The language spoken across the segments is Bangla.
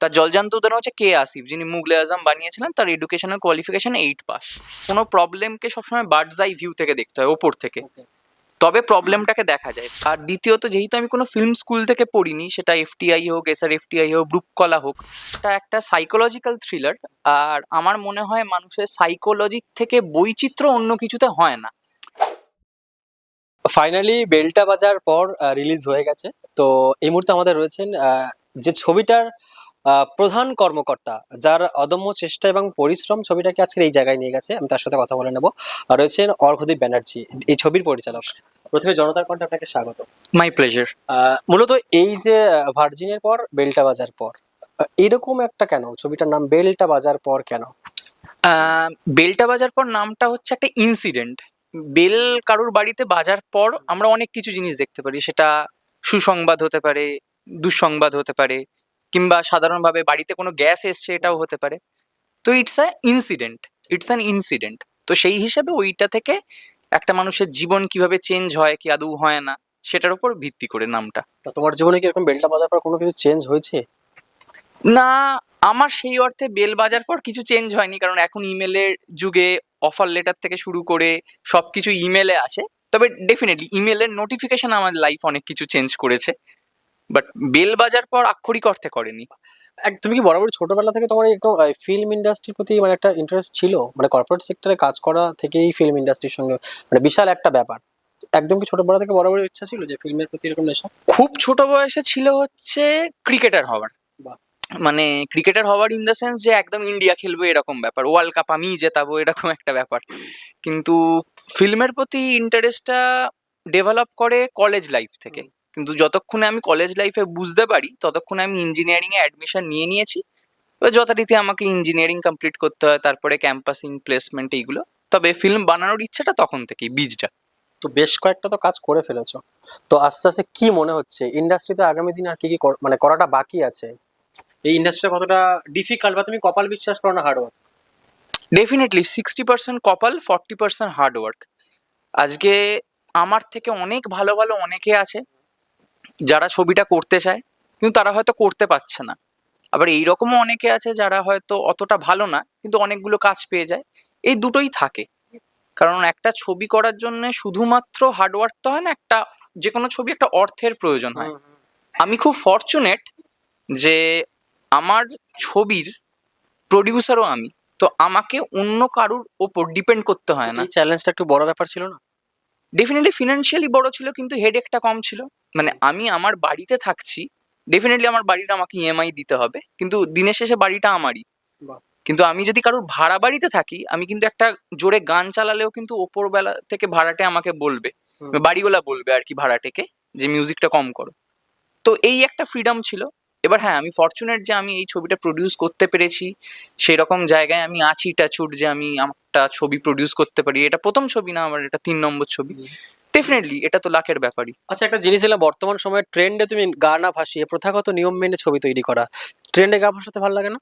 তার জলজান্ত উদাহরণ হচ্ছে কে আসিফ যিনি মুগলে আজম বানিয়েছিলেন তার এডুকেশনাল কোয়ালিফিকেশন এইট পাস কোনো প্রবলেমকে সবসময় বার্ডস আই ভিউ থেকে দেখতে হয় ওপর থেকে। তবে প্রবলেমটাকে দেখা যায়। আর দ্বিতীয়ত যেহেতু আমি কোনো ফিল্ম স্কুল থেকে পড়িনি সেটা এফটিআই হোক এসআর এফটিআই হোক ব্রুককলা হোক এটা একটা সাইকোলজিক্যাল থ্রিলার আর আমার মনে হয় মানুষের সাইকোলজির থেকে বৈচিত্র্য অন্য কিছুতে হয় না। ফাইনালি বেলটা বাজার পর রিলিজ হয়ে গেছে। তো এই মুহূর্তে আমাদের রয়েছেন যে ছবিটার প্রধান কর্মকর্তা যার অদম্য চেষ্টা এবং পরিশ্রম ছবিটাকে আজকে এই জায়গায় নিয়ে গেছে। আমি তার সাথে কথা বলে নেব। রয়েছেন অর্ঘদীপ ব্যানার্জি এই ছবির পরিচালক। প্রথমে জনতার কণ্ঠে আপনাকে স্বাগত। মাই প্লেজার মূলত এই যে ভার্জিনের পর বেলটা বাজার পর এরকম একটা কেন? ছবিটার নাম বেলটা বাজার পর কেন? বেলটা বাজার পর নামটা হচ্ছে একটা ইনসিডেন্ট বেল কারুর বাড়িতে বাজার পর আমরা অনেক কিছু জিনিস দেখতে পারি। সেটা সুসংবাদ হতে পারে দুঃসংবাদ হতে পারে কিংবা সাধারণভাবে বাড়িতে কোনো গ্যাস এসছে এটাও হতে পারে। তো it's a incident it's an incident তো সেই হিসাবে ওইটা থেকে একটা মানুষের জীবন কীভাবে চেঞ্জ হয় কি আদৌ হয় না সেটার উপর ভিত্তি করে নামটা। তা তোমার জীবনে কি এরকম বেলটা বাজার পর কোনো কিছু চেঞ্জ হয়েছে? না আমার সেই অর্থে বেল বাজার পর কিছু চেঞ্জ হয়নি কারণ এখন ইমেলের যুগে অফার লেটার থেকে শুরু করে সবকিছু ইমেলে আসে। তবে ডেফিনেটলি ইমেলের নোটিফিকেশন আমার লাইফ অনেক কিছু চেঞ্জ করেছে। বাট বেল বাজার পর আক্ষরিক অর্থে করেনি। তুমি কি বরাবর ছোটবেলা থেকে তোমার একদম ফিল্ম ইন্ডাস্ট্রির প্রতি মানে একটা ইন্টারেস্ট ছিল? মানে কর্পোরেট সেক্টরে কাজ করা থেকেই ফিল্ম ইন্ডাস্ট্রির সঙ্গে মানে বিশাল একটা ব্যাপার। একদম কি ছোটবেলা থেকে বরাবর ইচ্ছা ছিল যে ফিল্মের প্রতি এরকম নেশা? খুব ছোট বয়সে ছিল হচ্ছে ক্রিকেটার হওয়ার। মানে ক্রিকেটার হওয়ার ইন দ্য সেন্স যে একদম ইন্ডিয়া খেলবে এরকম ব্যাপার। ওয়ার্ল্ড কাপ আমিই জেতাবো এরকম একটা ব্যাপার। কিন্তু ফিল্মের প্রতি ইন্টারেস্টটা ডেভেলপ করে কলেজ লাইফ থেকে। কিন্তু যতক্ষণে আমি কলেজ লাইফে বুঝতে পারি ততক্ষণে আমি ইঞ্জিনিয়ারিং এ অ্যাডমিশন নিয়ে নিয়েছি। এবার যথারীতি আমাকে ইঞ্জিনিয়ারিং কমপ্লিট করতে হয় তারপরে ক্যাম্পাসিং প্লেসমেন্ট এইগুলো। তবে ফিল্ম বানানোর ইচ্ছাটা তখন থেকেই বীজটা। তো বেশ কয়েকটা তো কাজ করে ফেলেছো। তো আস্তে আস্তে কি মনে হচ্ছে ইন্ডাস্ট্রিতে আগামী দিন আর কি কি মানে করাটা বাকি আছে? এই ইন্ডাস্ট্রিটা কতটা ডিফিকাল্ট বা তুমি কপাল বিশ্বাস করো না hard work definitely sixty percent কপাল ফর্টি পার্সেন্ট হার্ড ওয়ার্ক আজকে আমার থেকে অনেক ভালো ভালো অনেকে আছে যারা ছবিটা করতে চায় কিন্তু তারা হয়তো করতে পারছে না। আবার এইরকমও অনেকে আছে যারা হয়তো অতটা ভালো না কিন্তু অনেকগুলো কাজ পেয়ে যায়। এই দুটোই থাকে। কারণ একটা ছবি করার জন্য শুধুমাত্র হার্ডওয়ার্ক তো হয় না একটা যে কোনো ছবি একটা অর্থের প্রয়োজন হয়। আমি খুব ফর্চুনেট যে আমার ছবির প্রডিউসারও আমি তো আমাকে অন্য কারুর ওপর ডিপেন্ড করতে হয় না। চ্যালেঞ্জটা একটু বড় ব্যাপার ছিল না? ডেফিনেটলি ফিনান্সিয়ালি বড় ছিল কিন্তু হেডেকটা কম ছিল। মানে আমি আমার বাড়িতে থাকছি ডেফিনেটলি আমার বাড়িটা আমাকে ইএমআই দিতে হবে কিন্তু দিনের শেষে বাড়িটা আমারই। কিন্তু আমি যদি কারোর ভাড়া বাড়িতে থাকি আমি কিন্তু একটা জোরে গান চালালেও কিন্তু ওপরবেলা থেকে ভাড়াটে আমাকে বলবে বাড়িওয়ালা বলবে আর কি ভাড়াটেকে যে মিউজিকটা কম করো। তো এই একটা ফ্রিডম ছিল। এবার হ্যাঁ আমি ফর্চুনেট যে আমি এই ছবিটা প্রডিউস করতে পেরেছি সেই রকম জায়গায় আমি আছি টাচুট যে আমি একটা ছবি প্রডিউস করতে পারি। এটা প্রথম ছবি না আমার এটা তিন নম্বর ছবি। ডেফিনেটলি এটা তো লাখের ব্যাপারই। আচ্ছা একটা জিনিস এলা বর্তমান সময়ে ট্রেন্ডে তুমি গা না ভাসিয়ে প্রথাগত নিয়ম মেনে ছবি তৈরি করা ট্রেন্ডে গা ভাসাতে ভালো লাগে না?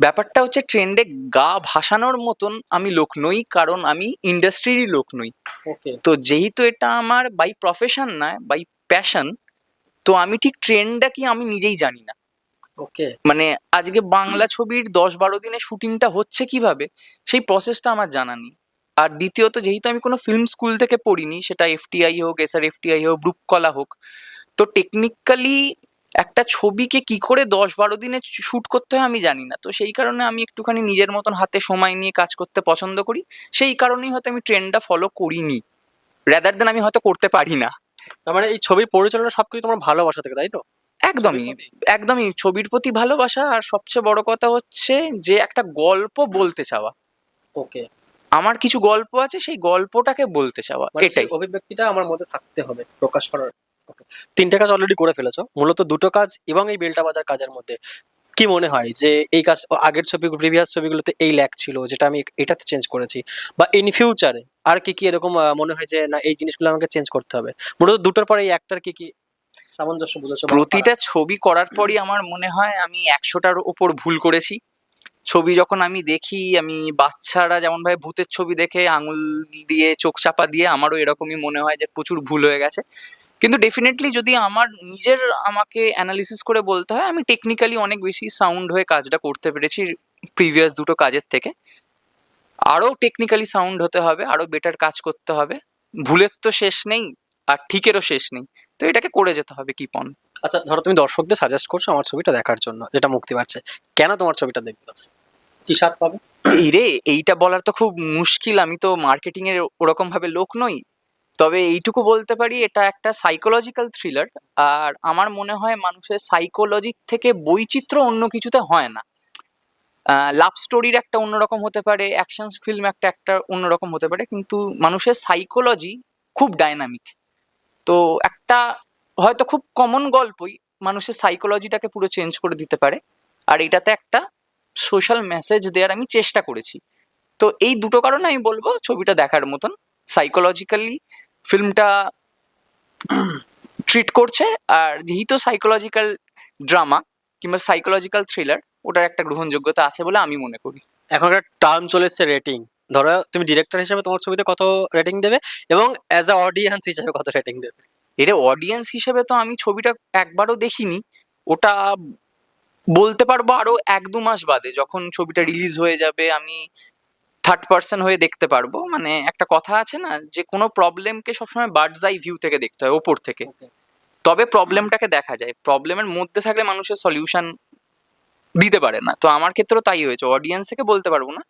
ব্যাপারটা হচ্ছে ট্রেন্ডে গা ভাসানোর মতন আমি লোক নই কারণ আমি ইন্ডাস্ট্রিরই লোক নই। ওকে তো যেহেতু এটা আমার বাই প্রফেশন না বাই প্যাশন তো আমি ঠিক ট্রেন্ডটা কি আমি নিজেই জানি না। ওকে মানে আজকে বাংলা ছবির দশ বারো দিনে শুটিংটা হচ্ছে কীভাবে সেই প্রসেসটা আমার জানা নেই। আর দ্বিতীয়ত যেহেতু আমি কোনো ফিল্ম স্কুল থেকে পড়িনি সেটা এফটিআই হোক এসআর এফটিআই হোক ব্রুককলা হোক তো টেকনিক্যালি একটা ছবিকে কি করে দশ বারো দিনে শ্যুট করতে হয় আমি জানি না। তো সেই কারণে আমি একটুখানি নিজের মতন হাতে সময় নিয়ে কাজ করতে পছন্দ করি। সেই কারণেই হয়তো আমি ট্রেন্ডটা ফলো করিনি র্যাদার দেন আমি হয়তো করতে পারি না। তার মানে এই ছবির পরিচালনা সবকিছু তোমার ভালোবাসা থেকে তাই তো? একদমই একদমই ছবির প্রতি ভালোবাসা আর সবচেয়ে বড় কথা হচ্ছে যে একটা গল্প বলতে চাওয়া। ওকে আমার কিছু গল্প আছে সেই গল্পটাকে বলতে চাওয়া মানে এটাই। অভিব্যক্তিটা আমার মধ্যে থাকতে হবে প্রকাশ করার. তিনটে কাজ অলরেডি করে ফেলেছো। মূলত দুটো কাজ এবং এই বেলটা বাজার কাজের মধ্যে। কি মনে হয় যে এই কাজ আগের ছবি প্রিভিয়াস ছবিগুলোতে এই ল্যাক ছিল যেটা আমি এটাতে চেঞ্জ করেছি? বা ইন ফিউচারে আর কি কি এরকম মনে হয় যে না এই জিনিসগুলো আমাকে চেঞ্জ করতে হবে? মূলত দুটোর পরে এই একটার কি কি সামঞ্জস্য বুঝেছ প্রতিটা ছবি করার পরই আমার মনে হয় আমি একশোটার ওপর ভুল করেছি। ছবি যখন আমি দেখি, আমি বাচ্চারা যেমন ভাবে ভূতের ছবি দেখে আঙুল দিয়ে, চোখ চাপা দিয়ে, আমারও এরকমই মনে হয় যে প্রচুর ভুল হয়ে গেছে। কিন্তু ডেফিনেটলি যদি আমার নিজের আমাকে অ্যানালিসিস করে বলতে হয়, আমি টেকনিক্যালি অনেক বেশি সাউন্ড হয়ে কাজটা করতে পেরেছি প্রিভিয়াস দুটো কাজের থেকে। আরও টেকনিক্যালি সাউন্ড হতে হবে আরও বেটার কাজ করতে হবে। ভুলের তো শেষ নেই, আর ঠিকেরও শেষ নেই। তো এটাকে করে যেতে হবে কিপ অন আচ্ছা ধরো তুমি দর্শকদের সাজেস্ট করছ আমার ছবিটা দেখার জন্য যেটা মুক্তি পাচ্ছে। কেন তোমার ছবিটা দেখবে দর্শক? কি স্বাদ পাবে? এই রে এইটা বলার তো খুব মুশকিল। আমি তো মার্কেটিং এর ওরকম ভাবে লোক নই। তবে এইটুকু বলতে পারি এটা একটা সাইকোলজিক্যাল থ্রিলার আর আমার মনে হয় মানুষের সাইকোলজির থেকে বৈচিত্র্য অন্য কিছুতে হয় না। লাভ স্টোরির একটা অন্যরকম হতে পারে অ্যাকশন ফিল্ম একটা একটা অন্যরকম হতে পারে কিন্তু মানুষের সাইকোলজি খুব ডাইনামিক তো একটা হয়তো খুব কমন গল্পই মানুষের সাইকোলজিটাকে পুরো চেঞ্জ করে দিতে পারে। আর এটাতে একটা সোশ্যাল মেসেজ দেওয়ার আমি চেষ্টা করেছি। তো এই দুটো কারণে আমি বলব ছবিটা দেখার মতন। সাইকোলজিক্যালি ফিল্মটা ট্রিট করছে, আর যেহেতু সাইকোলজিক্যাল ড্রামা কিংবা সাইকোলজিক্যাল থ্রিলার ওটার একটা গ্রহণযোগ্যতা আছে বলে আমি মনে করি। এখন একটা টার্ম চলে এসছে রেটিং ধরো তুমি ডিরেক্টর হিসেবে তোমার ছবিতে কত রেটিং দেবে? এবং অ্যাজ অডিয়েন্স হিসেবে কত রেটিং দেবে? এর অডিয়েন্স হিসেবে তো আমি ছবিটা একবারও দেখিনি। ওটা বলতে পারব আরও এক দু মাস বাদে যখন ছবিটা রিলিজ হয়ে যাবে আমি থার্ড পার্সন হয়ে দেখতে পারব। মানে একটা কথা আছে না যে কোনো প্রবলেমকে সবসময় বার্ডস আই ভিউ থেকে দেখতে হয় ওপর থেকে। তবে প্রবলেমটাকে দেখা যায়। প্রবলেমের মধ্যে থাকলে মানুষের সলিউশন দিতে পারে না। তো আমার ক্ষেত্রেও তাই হয়েছে। অডিয়েন্স থেকে বলতে পারব না।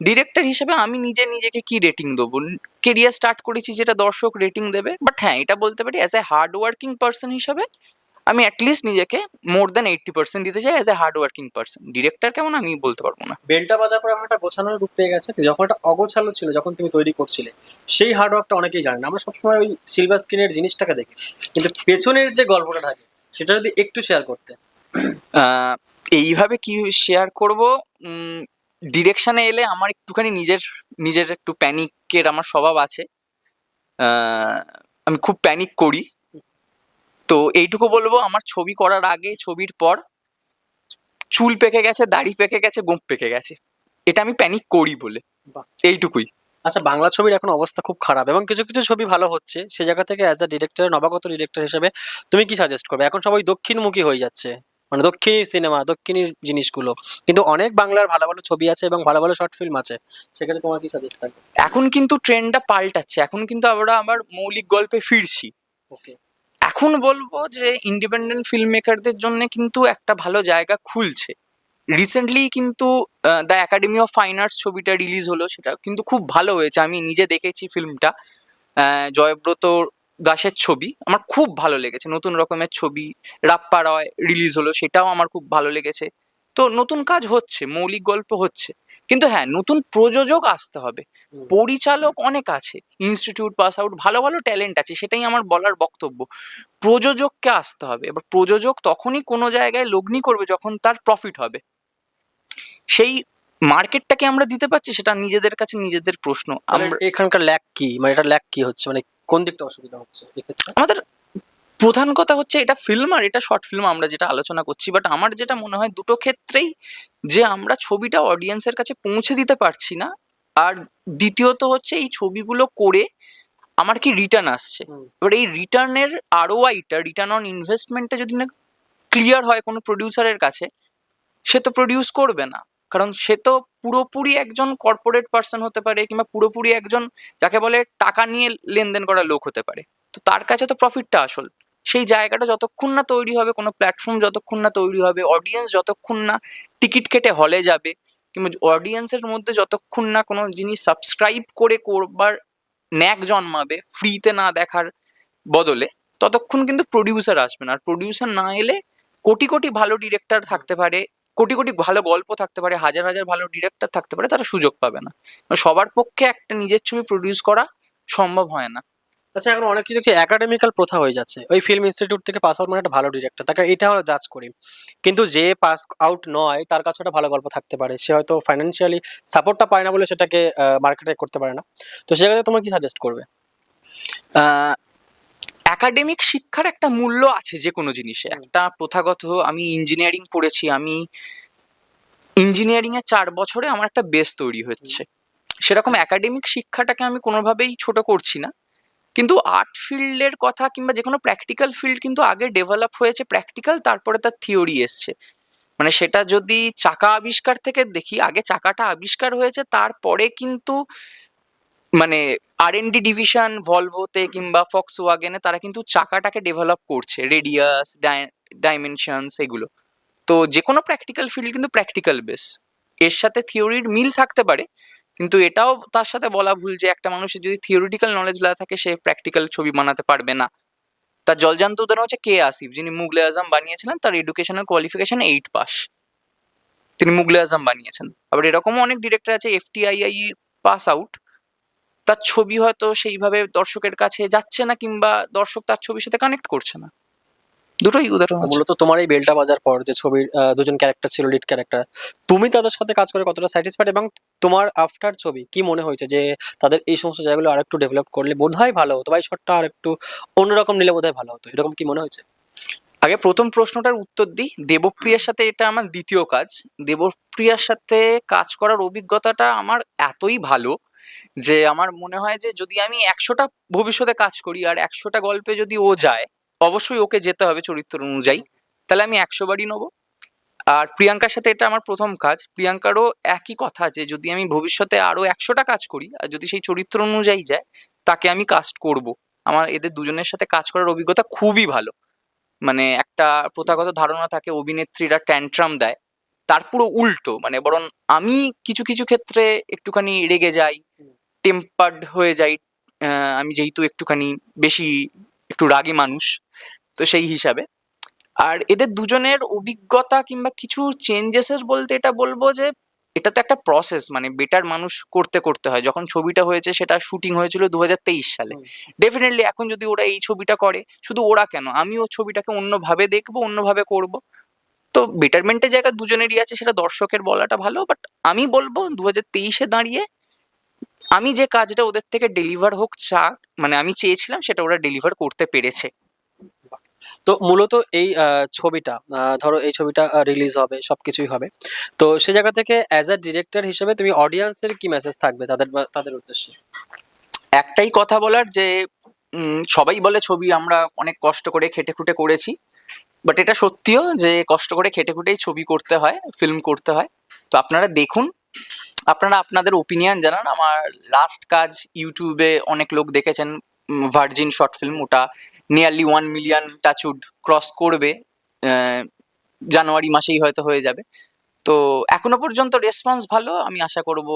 ডিরেক্টর হিসেবে আমি নিজে নিজেকে কি রেটিং দেবো? কেরিয়ার স্টার্ট করেছি যেটা দর্শক রেটিং দেবে। বাট হ্যাঁ এটা বলতে পারি as a hard working person হিসাবে আমি অ্যাটলিস্ট নিজেকে মোর দ্যান এইট্টি পার্সেন্ট দিতে চাই as a hard working person director কেমন আমি বলতে পারব না। বেলটা বাজার পর এখন একটা গোছানোর রূপ পেয়ে গেছে। যখন একটা অগোছালো ছিল যখন তুমি তৈরি করছিলে সেই হার্ডওয়ার্কটা অনেকেই জানে না। আমরা সবসময় ওই সিলভার স্ক্রিনের জিনিসটাকে দেখি। কিন্তু পেছনের যে গল্পটা থাকে সেটা যদি একটু শেয়ার করতে। এইভাবে কি শেয়ার করব? ডিরেকশনে এলে আমার একটুখানি নিজের নিজের একটু প্যানিকের আমার স্বভাব আছে। আমি খুব প্যানিক করি। তো এইটুকু বলব আমার ছবি করার আগে ছবির পর চুল পেকে গেছে দাড়ি পেকে গেছে গোঁপ পেকে গেছে। এটা আমি প্যানিক করি বলে। এইটুকুই। আচ্ছা বাংলা ছবির এখন অবস্থা খুব খারাপ এবং কিছু কিছু ছবি ভালো হচ্ছে। সে জায়গা থেকে অ্যাজ আ ডিরেক্টর নবাগত ডিরেক্টর হিসেবে তুমি কি সাজেস্ট করবে? এখন সবাই দক্ষিণমুখী হয়ে যাচ্ছে। মানে দক্ষিণী সিনেমা দক্ষিণী জিনিসগুলো। কিন্তু অনেক বাংলার ভালো ভালো ছবি আছে এবং ভালো ভালো শর্ট ফিল্ম আছে। সেখানে তোমার কি সাজেস্ট থাকবে? এখন কিন্তু ট্রেন্ডটা পাল্টাচ্ছে। এখন কিন্তু আমরা আবার মৌলিক গল্পে ফিরছি। ওকে এখন বলব যে ইন্ডিপেন্ডেন্ট ফিল্ম মেকারদের জন্য কিন্তু একটা ভালো জায়গা খুলছে। রিসেন্টলি কিন্তু the academy of fine arts ছবিটা রিলিজ হলো সেটা কিন্তু খুব ভালো হয়েছে। আমি নিজে দেখেছি ফিল্মটা জয়ব্রত দাসের ছবি আমার খুব ভালো লেগেছে। নতুন রকমের ছবি রাপ্পা রয় রিলিজ হলো সেটাও আমার খুব ভালো লেগেছে। তো নতুন কাজ হচ্ছে মৌলিক গল্প হচ্ছে। কিন্তু হ্যাঁ নতুন প্রযোজক আসতে হবে। পরিচালক অনেক আছে ইনস্টিটিউট পাস আউট ভালো ভালো ট্যালেন্ট আছে সেটাই আমার বলার বক্তব্য। প্রযোজককে আসতে হবে এবার প্রযোজক তখনই কোনো জায়গায় লগ্নি করবে যখন তার প্রফিট হবে। সেই মার্কেটটাকে আমরা দিতে পারছি সেটা নিজেদের কাছে নিজেদের প্রশ্ন। আমরা আমরা এখানকার ল্যাক কি? মানে এটা ল্যাক কি হচ্ছে? মানে কোন দিকটা অসুবিধা হচ্ছে এক্ষেত্রে? আমাদের প্রধান কথা হচ্ছে এটা ফিল্ম আর এটা শর্ট ফিল্ম আমরা যেটা আলোচনা করছি বাট আমার যেটা মনে হয় দুটো ক্ষেত্রেই যে আমরা ছবিটা অডিয়েন্সের কাছে পৌঁছে দিতে পারছি না আর দ্বিতীয়ত হচ্ছে এই ছবিগুলো করে আমার কি রিটার্ন আসছে। এবার এই রিটার্নের আরওআইটা রিটার্ন অন ইনভেস্টমেন্টটা যদি না ক্লিয়ার হয় কোনো প্রডিউসারের কাছে সে তো প্রডিউস করবে না। কারণ সে তো পুরোপুরি একজন কর্পোরেট পার্সন হতে পারে কিংবা পুরোপুরি একজন যাকে বলে টাকা নিয়ে লেনদেন করা লোক হতে পারে। তো তার কাছে তো প্রফিটটা আসল। সেই জায়গাটা যতক্ষণ না তৈরি হবে, কোনো প্ল্যাটফর্ম যতক্ষণ না তৈরি হবে অডিয়েন্স যতক্ষণ না টিকিট কেটে হলে যাবে, কিংবা অডিয়েন্সের মধ্যে যতক্ষণ না কোনো জিনিস সাবস্ক্রাইব করে করবার ন্যাক জন্মাবে ফ্রিতে না দেখার বদলে, ততক্ষণ কিন্তু প্রডিউসার আসবে না। আর প্রডিউসার না এলে কোটি কোটি ভালো ডিরেক্টর থাকতে পারে কোটি কোটি ভালো গল্প থাকতে পারে হাজার হাজার ভালো ডিরেক্টর থাকতে পারে তারা সুযোগ পাবে না। সবার পক্ষে একটা নিজের ছবি প্রডিউস করা সম্ভব হয় না। আচ্ছা এখন অনেক কিছু একাডেমিক্যাল প্রথা হয়ে যাচ্ছে। ওই ফিল্ম ইনস্টিটিউট থেকে পাস আউট মানে একটা ভালো ডিরেক্টর তাকে এটা আমরা জাজ করি। কিন্তু যে পাস আউট নয় তার কাছে একটা ভালো গল্প থাকতে পারে। সে হয়তো ফাইন্যান্সিয়ালি সাপোর্টটা পায় না বলে সেটাকে মার্কেটে করতে পারে না। তো সেক্ষেত্রে তোমার কি সাজেস্ট করবে? একাডেমিক শিক্ষার একটা মূল্য আছে যে কোনো জিনিসে একটা প্রথাগত আমি ইঞ্জিনিয়ারিং পড়েছি আমি ইঞ্জিনিয়ারিং এর চার বছরে আমার একটা বেস তৈরি হচ্ছে। সেরকম একাডেমিক শিক্ষাটাকে আমি কোনোভাবেই ছোট করছি না। কিন্তু আর্ট ফিল্ডের কথা কিংবা যে কোনো প্র্যাকটিক্যাল ফিল্ড কিন্তু আগে ডেভেলপ হয়েছে প্র্যাকটিক্যাল তারপরে তার থিওরি এসছে। মানে সেটা যদি চাকা আবিষ্কার থেকে দেখি আগে চাকাটা আবিষ্কার হয়েছে তারপরে কিন্তু মানে আর এন ডি ডিভিশন ভলভোতে কিংবা ফক্স ওয়াগেনে তারা কিন্তু চাকাটাকে ডেভেলপ করছে রেডিয়াস ডাইমেনশনস এগুলো। তো যে কোনো প্র্যাকটিক্যাল ফিল্ড কিন্তু প্র্যাকটিক্যাল বেস এর সাথে থিওরির মিল থাকতে পারে, কিন্তু এটাও তার সাথে বলা ভুল যে একটা মানুষের যদি থিওরিটিক্যাল নলেজ না থাকে, সে প্র্যাকটিক্যাল ছবি বানাতে পারবে না। তার জলজান্ত উদাহরণ হচ্ছে কে আসিফ, যিনি মুগলে আজম বানিয়েছিলেন, তার এডুকেশনাল কোয়ালিফিকেশন এইট পাস তিনি মুগলে আজম বানিয়েছেন। আবার এরকমও অনেক ডিরেক্টর আছে এফটিআইআই পাস আউট তার ছবি হয়তো সেইভাবে দর্শকের কাছে যাচ্ছে না কিংবা দর্শক তার ছবির সাথে কানেক্ট করছে না। দুটোই উদাহরণ মূলত তোমার এই বেলটা বাজার পর যে ছবির দুজন ক্যারেক্টার ছিল লিড ক্যারেক্টার তুমি তাদের সাথে কাজ করে কতটা স্যাটিসফাইড এবং তোমার আফটার ছবি কি মনে হয়েছে যে তাদের এই সমস্ত জায়গাগুলো আর একটু ডেভেলপ করলে বোধহয় ভালো হতো বা এই শটটা আর একটু অন্যরকম নিলে বোধহয় ভালো হতো? এরকম কি মনে হয়েছে? আগে প্রথম প্রশ্নটার উত্তর দিই। দেবপ্রিয়ার সাথে এটা আমার দ্বিতীয় কাজ। দেবপ্রিয়ার সাথে কাজ করার অভিজ্ঞতাটা আমার এতই ভালো যে আমার মনে হয় যে যদি আমি একশোটা ভবিষ্যতে কাজ করি আর একশোটা গল্পে যদি ও যায়, অবশ্যই ওকে যেতে হবে চরিত্র অনুযায়ী। তাহলে আমি একশো বারই নেব। আর প্রিয়াঙ্কার সাথে এটা আমার প্রথম কাজ। প্রিয়াঙ্কারও একই কথা যে যদি আমি ভবিষ্যতে আরও একশোটা কাজ করি আর যদি সেই চরিত্র অনুযায়ী যায়, তাকে আমি কাস্ট করব। আমার এদের দুজনের সাথে কাজ করার অভিজ্ঞতা খুবই ভালো। মানে একটা প্রথাগত ধারণা থাকে, অভিনেত্রীরা ট্যান্ট্রাম দেয়। তার পুরো উল্টো মানে বরং আমি কিছু কিছু ক্ষেত্রে একটুখানি রেগে যাই টেম্পার্ড হয়ে যাই আমি যেহেতু একটুখানি বেশি একটু রাগী মানুষ তো সেই হিসাবে। আর এদের দুজনের অভিজ্ঞতা কিংবা কিছু চেঞ্জেসের বলতে এটা বলব যে এটা তো একটা প্রসেস মানে বেটার মানুষ করতে করতে হয়। যখন ছবিটা হয়েছে সেটা শুটিং হয়েছিল দু হাজার তেইশ সালে। ডেফিনেটলি এখন যদি ওরা এই ছবিটা করে শুধু ওরা কেন? আমিও ছবিটাকে অন্যভাবে দেখব অন্যভাবে করব। তো বেটারমেন্টের জায়গা দুজনেরই আছে সেটা দর্শকের বলাটা ভালো বাট আমি বলব দু হাজার তেইশে দাঁড়িয়ে আমি যে কাজটা ওদের থেকে ডেলিভার হোক চা মানে আমি চেয়েছিলাম সেটা ওরা ডেলিভার করতে পেরেছে। তো মূলত এই ছবিটা ধরো এই ছবিটা রিলিজ হবে সবকিছুই হবে। তো সে জায়গা থেকে অ্যাজ আ ডিরেক্টর হিসেবে তুমি অডিয়েন্সের কি মেসেজ থাকবে তাদের তাদের উদ্দেশ্যে? একটাই কথা বলার যে সবাই বলে ছবি আমরা অনেক কষ্ট করে খেটে খুটে করেছি। বাট এটা সত্যিও যে কষ্ট করে খেটে খুটেই ছবি করতে হয় ফিল্ম করতে হয়। তো আপনারা দেখুন আপনারা আপনাদের ওপিনিয়ন জানান। আমার লাস্ট কাজ ইউটিউবে অনেক লোক দেখেছেন ভার্জিন শর্ট ফিল্ম ওটা nearly one million touched cross করবে জানুয়ারি মাসেই হয়তো হয়ে যাবে। তো এখনও পর্যন্ত রেসপন্স ভালো আমি আশা করব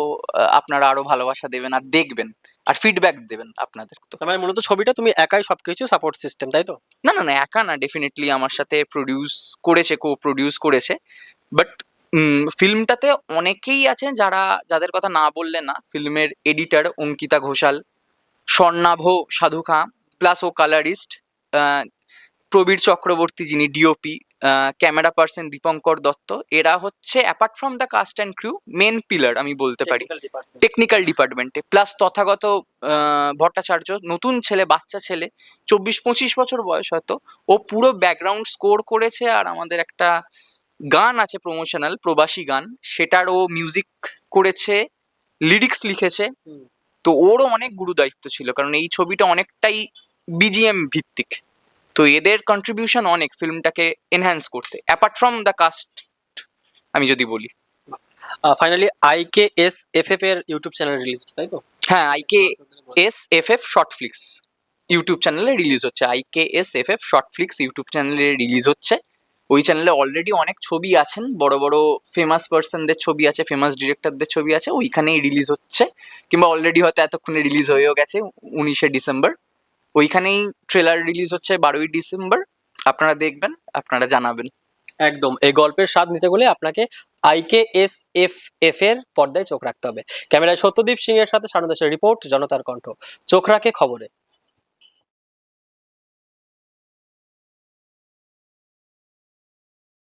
আপনারা আরও ভালোবাসা দেবেন আর দেখবেন আর ফিডব্যাক দেবেন আপনাদের। তো মানে মূলত ছবিটা তুমি একাই সবকিছু সাপোর্ট সিস্টেম তাই তো? না না না একা না ডেফিনেটলি আমার সাথে প্রডিউস করেছে কো প্রডিউস করেছে। বাট ফিল্মটাতে অনেকেই আছেন যারা যাদের কথা না বললে না ফিল্মের এডিটর অঙ্কিতা ঘোষাল স্বর্ণাভ সাধু খাঁ প্লাস ও কালারিস্ট প্রবীর চক্রবর্তী যিনি DOP camera person Dipankar Dutta এরা হচ্ছে apart from the cast and crew main pillar আমি বলতে পারি। টেকনিক্যাল ডিপার্টমেন্টে প্লাস তথাগত ভট্টাচার্য নতুন ছেলে বাচ্চা ছেলে চব্বিশ পঁচিশ বছর বয়স হয়তো। ও পুরো ব্যাকগ্রাউন্ড স্কোর করেছে আর আমাদের একটা গান আছে প্রমোশনাল প্রবাসী গান। সেটার ও মিউজিক করেছে লিরিক্স লিখেছে। তো ওরও অনেক গুরু দায়িত্ব ছিল কারণ এই ছবিটা অনেকটাই বিজিএম ভিত্তিক। তো এদের কন্ট্রিবিউশন অনেক ফিল্মটাকে এনহ্যান্স করতে। অ্যাপার্ট ফ্রম দ্য কাস্ট আমি যদি বলি। Finally I K S F F এর ইউটিউব চ্যানেল রিলিজ হচ্ছে তাই তো? হ্যাঁ I K S F F short flicks YouTube চ্যানেলে রিলিজ হচ্ছে। I K S F F short flicks YouTube চ্যানেলে রিলিজ হচ্ছে। ওই চ্যানেলে অলরেডি অনেক ছবি আছেন, বড় বড় ফেমাস পার্সনদের ছবি আছে ফেমাস ডিরেক্টরদের ছবি আছে, ওইখানেই রিলিজ হচ্ছে। কিংবা অলরেডি হয়তো এতক্ষণে রিলিজ হয়েও গেছে, উনিশে ডিসেম্বর। ওইখানেই ট্রেলার রিলিজ হচ্ছে বারোই ডিসেম্বর। আপনারা দেখবেন, আপনারা জানাবেন। একদম, এই গল্পের স্বাদ নিতে গেলে আপনাকে আইকে এস এফ এফ এর পর্দায় চোখ রাখতে হবে। ক্যামেরায় সত্যদীপ সিং এর সাথে সারদাসের রিপোর্ট জনতার কণ্ঠ। চোখ রাখে খবরে।